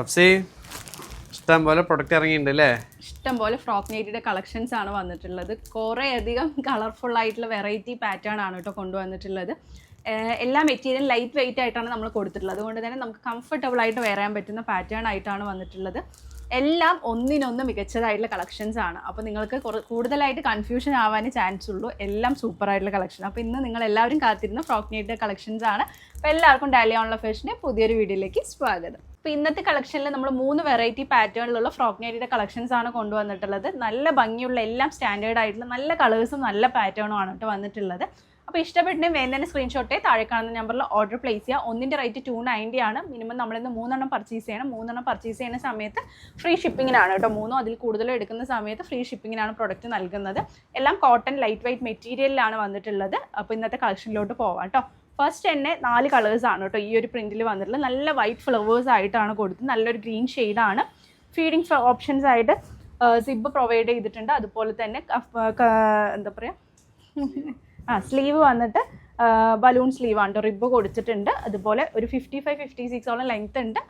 പപ്സി ഇഷ്ടം പോലെ പ്രൊഡക്റ്റ് ഇറങ്ങിയിട്ടുണ്ട് അല്ലേ ഇഷ്ടം പോലെ ഫ്രോക്ക് നൈറ്റിയുടെ കളക്ഷൻസ് ആണ് വന്നിട്ടുള്ളത്. കുറേ അധികം കളർഫുൾ ആയിട്ടുള്ള വെറൈറ്റി പാറ്റേൺ ആണ് കേട്ടോ കൊണ്ടുവന്നിട്ടുള്ളത്. എല്ലാ മെറ്റീരിയൽ ലൈറ്റ് വെയിറ്റ് ആയിട്ടാണ് നമ്മൾ കൊടുത്തിട്ടുള്ളത്. അതുകൊണ്ട് തന്നെ നമുക്ക് കംഫർട്ടബിൾ ആയിട്ട് വെയർ പറ്റുന്ന പാറ്റേൺ ആയിട്ടാണ് വന്നിട്ടുള്ളത്. എല്ലാം ഒന്നിനൊന്ന് മികച്ചതായിട്ടുള്ള കളക്ഷൻസ് ആണ്. അപ്പോൾ നിങ്ങൾക്ക് കൂടുതലായിട്ട് കൺഫ്യൂഷൻ ആവാനേ ചാൻസ് ഉള്ളൂ. എല്ലാം സൂപ്പർ ആയിട്ടുള്ള കളക്ഷൻ അപ്പോൾ ഇന്ന് നിങ്ങൾ എല്ലാവരും കാത്തിരുന്ന ഫ്രോക്ക് നൈറ്റിന്റെ കളക്ഷൻസ് ആണ്. അപ്പോൾ എല്ലാവർക്കും ഡാലി ഓൺലൈൻ ഫാഷന്റെ പുതിയൊരു വീഡിയോയിലേക്ക് സ്വാഗതം. അപ്പോൾ ഇന്നത്തെ കളക്ഷനിൽ നമ്മൾ മൂന്ന് വെറൈറ്റി പാറ്റേണിലുള്ള ഫ്രോക്ക് നൈറ്റിയുടെ കളക്ഷൻസ് ആണ് കൊണ്ടുവന്നിട്ടുള്ളത്. നല്ല ഭംഗിയുള്ള എല്ലാം സ്റ്റാൻഡേർഡ് ആയിട്ടുള്ള നല്ല കളേഴ്സും നല്ല പാറ്റേണും ആണ് കേട്ടോ വന്നിട്ടുള്ളത്. അപ്പോൾ ഇഷ്ടപ്പെട്ടിട്ടും തന്നെ സ്ക്രീൻഷോട്ടേ താഴെ കാണുന്ന നമ്പറിൽ ഓർഡർ പ്ലേസ് ചെയ്യുക. ഒന്നിന്റെ റേറ്റ് ടു നയന്റി ആണ്. മിനിമം നമ്മളിന്ന് മൂന്നെണ്ണം പർച്ചേസ് ചെയ്യണം. മൂന്നെണ്ണം പർച്ചേസ് ചെയ്യുന്ന സമയത്ത് ഫ്രീ ഷിപ്പിങ്ങിനാണ് കേട്ടോ മൂന്നോ അതിൽ കൂടുതലോ എടുക്കുന്ന സമയത്ത് ഫ്രീ ഷിപ്പിങ്ങിനാണ് പ്രൊഡക്റ്റ് നൽകുന്നത്. എല്ലാം കോട്ടൺ ലൈറ്റ് വെയിറ്റ് മെറ്റീരിയലിലാണ് വന്നിട്ടുള്ളത്. അപ്പോൾ ഇന്നത്തെ കളക്ഷനിലോട്ട് പോവാം കേട്ടോ ഫസ്റ്റ് തന്നെ നാല് കളേഴ്സ് ആണ് കേട്ടോ ഈ ഒരു പ്രിന്റിൽ വന്നിട്ടുള്ളത്. നല്ല വൈറ്റ് ഫ്ലവേഴ്സ് ആയിട്ടാണ് കൊടുത്തത്. നല്ലൊരു ഗ്രീൻ ഷെയ്ഡാണ് ഫീഡിങ് ഓപ്ഷൻസ് ആയിട്ട് സിബ് പ്രൊവൈഡ് ചെയ്തിട്ടുണ്ട്. അതുപോലെ തന്നെ എന്താ പറയുക ആ സ്ലീവ് വന്നിട്ട് ബലൂൺ സ്ലീവ് ആണ് റിബ് കൊടുത്തിട്ടുണ്ട്. അതുപോലെ ഒരു ഫിഫ്റ്റി ഫൈവ് ഫിഫ്റ്റി സിക്സോളം ലെങ്ത് ഉണ്ട്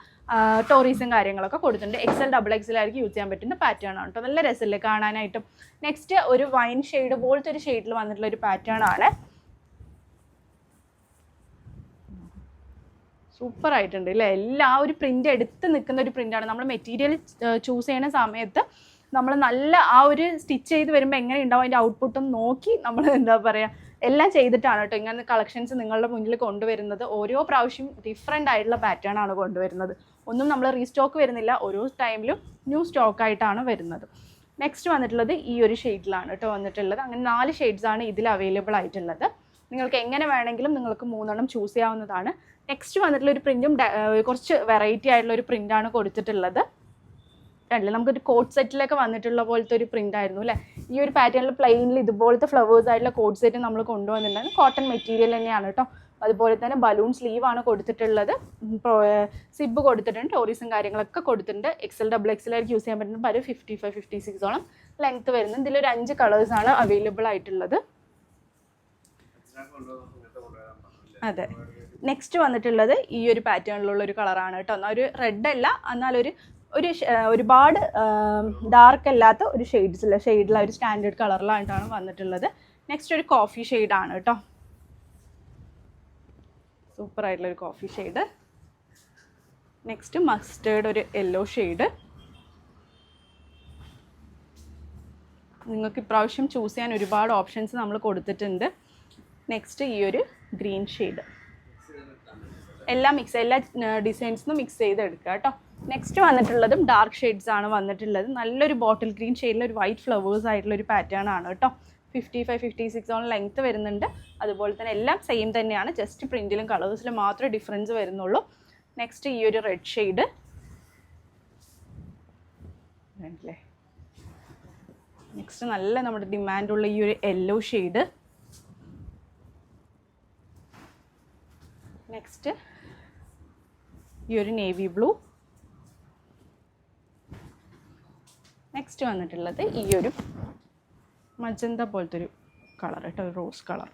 ടോറീസും കാര്യങ്ങളൊക്കെ കൊടുത്തിട്ടുണ്ട്. എക്സൽ ഡബിൾ എക്സൽ ആയിരിക്കും യൂസ് ചെയ്യാൻ പറ്റുന്ന പാറ്റേൺ ആണ് കേട്ടോ നല്ല രസമില്ലേ കാണാനായിട്ടും. നെക്സ്റ്റ് ഒരു വൈൻ ഷെയ്ഡ് പോലത്തെ ഒരു ഷെയ്ഡിൽ വന്നിട്ടുള്ള ഒരു പാറ്റേൺ ആണ്. സൂപ്പർ ആയിട്ടുണ്ട് അല്ലേ എല്ലാ ഒരു പ്രിന്റ് എടുത്ത് നിൽക്കുന്ന ഒരു പ്രിന്റാണ് നമ്മൾ മെറ്റീരിയൽ ചൂസ് ചെയ്യുന്ന സമയത്ത് നമ്മൾ നല്ല ആ ഒരു സ്റ്റിച്ച് ചെയ്ത് വരുമ്പോൾ എങ്ങനെ ഉണ്ടാവും അതിന്റെ ഔട്ട്പുട്ടും നോക്കി നമ്മൾ എന്താ പറയുക എല്ലാം ചെയ്തിട്ടാണ് കേട്ടോ ഇങ്ങനെ കളക്ഷൻസ് നിങ്ങളുടെ മുന്നിൽ കൊണ്ടുവരുന്നത്. ഓരോ പ്രാവശ്യം ഡിഫറെന്റ് ആയിട്ടുള്ള പാറ്റേൺ ആണ് കൊണ്ടുവരുന്നത്. ഒന്നും നമ്മൾ റീസ്റ്റോക്ക് വരുന്നില്ല. ഓരോ ടൈമിലും ന്യൂ സ്റ്റോക്ക് ആയിട്ടാണ് വരുന്നത്. നെക്സ്റ്റ് വന്നിട്ടുള്ളത് ഈ ഒരു ഷെയ്ഡിലാണ് കേട്ടോ വന്നിട്ടുള്ളത്. അങ്ങനെ നാല് ഷെയ്ഡ്സാണ് ഇതിൽ അവൈലബിൾ ആയിട്ടുള്ളത്. നിങ്ങൾക്ക് എങ്ങനെ വേണമെങ്കിലും നിങ്ങൾക്ക് മൂന്നെണ്ണം ചൂസ് ചെയ്യാവുന്നതാണ്. നെക്സ്റ്റ് വന്നിട്ടുള്ള ഒരു പ്രിന്റും കുറച്ച് വെറൈറ്റി ആയിട്ടുള്ള ഒരു പ്രിന്റാണ് കൊടുത്തിട്ടുള്ളത്. കണ്ടില്ലേ? നമുക്കൊരു കോട്ട് സെറ്റിലൊക്കെ വന്നിട്ടുള്ള പോലത്തെ ഒരു പ്രിന്റ് ആയിരുന്നു അല്ലേ? ഈ ഒരു പാറ്റേണിൽ പ്ലെയിനിൽ ഇതുപോലത്തെ ഫ്ലവേഴ്സ് ആയിട്ടുള്ള കോട്ട് സെറ്റ് നമ്മൾ കൊണ്ടുവന്നിട്ടുണ്ടായിരുന്നു. കോട്ടൺ മെറ്റീരിയൽ തന്നെയാണ് കേട്ടോ. അതുപോലെ തന്നെ ബലൂൺ സ്ലീവ് ആണ് കൊടുത്തിട്ടുള്ളത്. സിബ് കൊടുത്തിട്ടുണ്ട്. ടോറീസും കാര്യങ്ങളൊക്കെ കൊടുത്തിട്ടുണ്ട്. എക്സൽ ഡബിൾ എക്സൽ ആയിരിക്കും യൂസ് ചെയ്യാൻ പറ്റുന്ന ഒരു ഫിഫ്റ്റി ഫൈവ് ഫിഫ്റ്റി സിക്സോളം ലെങ്ത് വരുന്നത് ഇതിലൊരു അഞ്ച് കളേഴ്സാണ് അവൈലബിൾ ആയിട്ടുള്ളത്. അതെ. നെക്സ്റ്റ് വന്നിട്ടുള്ളത് ഈ ഒരു പാറ്റേണിലുള്ള ഒരു കളറാണ് കേട്ടോ. എന്നാൽ ഒരു റെഡ് അല്ല എന്നാൽ ഒരു ഒരു ഒരുപാട് ഡാർക്ക് അല്ലാത്ത ഒരു ഷെയ്ഡ്സില്ല ഷെയ്ഡിൽ ഒരു സ്റ്റാൻഡേർഡ് കളറിലായിട്ടാണ് വന്നിട്ടുള്ളത്. നെക്സ്റ്റ് ഒരു കോഫി ഷെയ്ഡാണ് കേട്ടോ. സൂപ്പർ ആയിട്ടുള്ള ഒരു കോഫി ഷെയ്ഡ് നെക്സ്റ്റ് മസ്റ്റേർഡ് ഒരു യെല്ലോ ഷെയ്ഡ് നിങ്ങൾക്ക് ഇപ്രാവശ്യം ചൂസ് ചെയ്യാൻ ഒരുപാട് ഓപ്ഷൻസ് നമ്മൾ കൊടുത്തിട്ടുണ്ട്. നെക്സ്റ്റ് ഈ ഒരു ഗ്രീൻ ഷെയ്ഡ് എല്ലാം മിക്സ് എല്ലാ ഡിസൈൻസിനും മിക്സ് ചെയ്തെടുക്കുക കേട്ടോ നെക്സ്റ്റ് വന്നിട്ടുള്ളതും ഡാർക്ക് ഷെയ്ഡ്സ് ആണ് വന്നിട്ടുള്ളത്. നല്ലൊരു ബോട്ടിൽ ഗ്രീൻ ഷെയ്ഡിൽ ഒരു വൈറ്റ് ഫ്ലവേഴ്സ് ആയിട്ടുള്ള ഒരു പാറ്റേൺ ആണ് കേട്ടോ fifty five fifty six on length വരുന്നുണ്ട്. അതുപോലെ തന്നെ എല്ലാം സെയിം തന്നെയാണ്. ജസ്റ്റ് പ്രിന്റിലും കളേഴ്സിലും മാത്രമേ ഡിഫറൻസ് വരുന്നുള്ളൂ. നെക്സ്റ്റ് ഈ ഒരു റെഡ് ഷെയ്ഡ് നെക്സ്റ്റ് നല്ല നമ്മുടെ ഡിമാൻഡുള്ള ഈ ഒരു യെല്ലോ ഷെയ്ഡ് നെക്സ്റ്റ് ഈ ഒരു നേവി ബ്ലൂ നെക്സ്റ്റ് വന്നിട്ടുള്ളത് ഈ ഒരു മജന്ത പോലത്തെ ഒരു കളർ കേട്ടോ റോസ് കളർ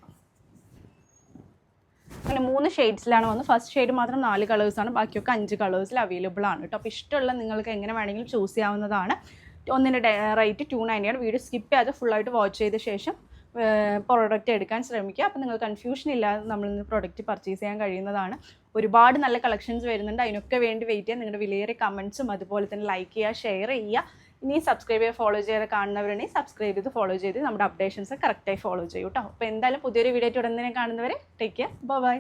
അങ്ങനെ മൂന്ന് ഷെയ്ഡ്സിലാണ് വന്നത്. ഫസ്റ്റ് ഷെയ്ഡ് മാത്രം നാല് കളേഴ്സാണ് ബാക്കിയൊക്കെ അഞ്ച് കളേഴ്സിൽ അവൈലബിൾ ആണ് കേട്ടോ അപ്പോൾ ഇഷ്ടമുള്ള നിങ്ങൾക്ക് എങ്ങനെ വേണമെങ്കിലും ചൂസ് ചെയ്യാവുന്നതാണ്. ഒന്നിന്റെ റേറ്റ് ടു നയന്റിയാണ് വീഡിയോ സ്കിപ്പ് ചെയ്യാതെ ഫുള്ളായിട്ട് വാച്ച് ചെയ്ത ശേഷം പ്രോഡക്റ്റ് എടുക്കാൻ ശ്രമിക്കുക. അപ്പോൾ നിങ്ങൾ കൺഫ്യൂഷൻ ഇല്ലാതെ നമ്മൾ ഇന്ന് പ്രൊഡക്റ്റ് പർച്ചേസ് ചെയ്യാൻ കഴിയുന്നതാണ്. ഒരുപാട് നല്ല കളക്ഷൻസ് വരുന്നുണ്ട്. അതിനൊക്കെ വേണ്ടി വെയിറ്റ് ചെയ്യാൻ നിങ്ങളുടെ വിലയേറിയ കമൻസും അതുപോലെ തന്നെ ലൈക്ക് ചെയ്യുക ഷെയർ ചെയ്യുക. ഇനി സബ്സ്ക്രൈബ് ചെയ്ത് ഫോളോ ചെയ്ത് കാണുന്നവരുണ്ടെങ്കിൽ സബ്സ്ക്രൈബ് ചെയ്ത് ഫോളോ ചെയ്ത് നമ്മുടെ അപ്ഡേഷൻസ് കറക്റ്റായി ഫോളോ ചെയ്യും കേട്ടോ അപ്പോൾ എന്തായാലും പുതിയൊരു വീഡിയോ ഉടനെ കാണുന്നവരെ ടേക്ക് കെയർ ബൈ